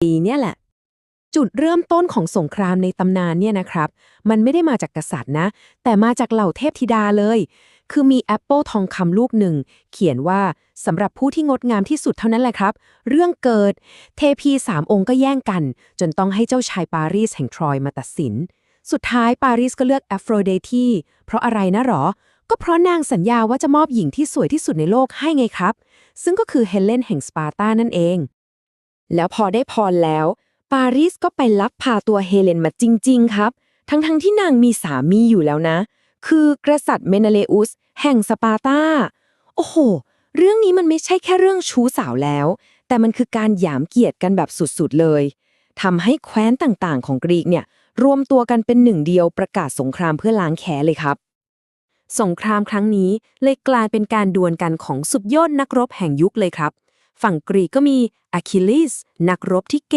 ปีเนี่ยแหละ จุดเริ่มต้นของสงครามในตำนานเนี่ยนะครับ มันไม่ได้มาจากกษัตริย์นะ แต่มาจากเหล่าเทพธิดาเลย คือมีแอปเปิลทองคำลูกหนึ่ง เขียนว่าสำหรับผู้ที่งดงามที่สุดเท่านั้นแหละครับ เรื่องเกิด เทพีสามองค์ก็แย่งกัน จนต้องให้เจ้าชายปารีสแห่งทรอยมาตัดสิน สุดท้ายปารีสก็เลือกแอฟโรเดทีเพราะอะไรนะหรอ ก็เพราะนางสัญญาว่าจะมอบหญิงที่สวยที่สุดในโลกให้ไงครับ ซึ่งก็คือเฮเลนแห่งสปาร์ตานั่นเอง แล้วพอได้พรแล้ว ปารีสก็ไปลักพาตัวเฮเลนมาจริง ๆ ครับ ทั้งๆทที่นางมีสามีอยู่แล้วนะ คือกษัตริย์เมเนเลอุส แห่งสปาร์ตา โอ้โห เรื่องนี้มันไม่ใช่แค่เรื่องชู้สาวแล้ว แต่มันคือการหยามเกียรติกันแบบสุดๆเลยทำให้แคว้นต่างๆ ของกรีกเนี่ยรวมตัวกันเป็นหนึ่งเดียวประกาศสงครามเพื่อล้างแค้นเลยครับ สงครามครั้งนี้เลยกลายเป็นการดวลกันของสุดยอดนักรบแห่งยุคเลยครับ ฝั่งกรีกก็มีอะคิลิสนักรบที่เก่ง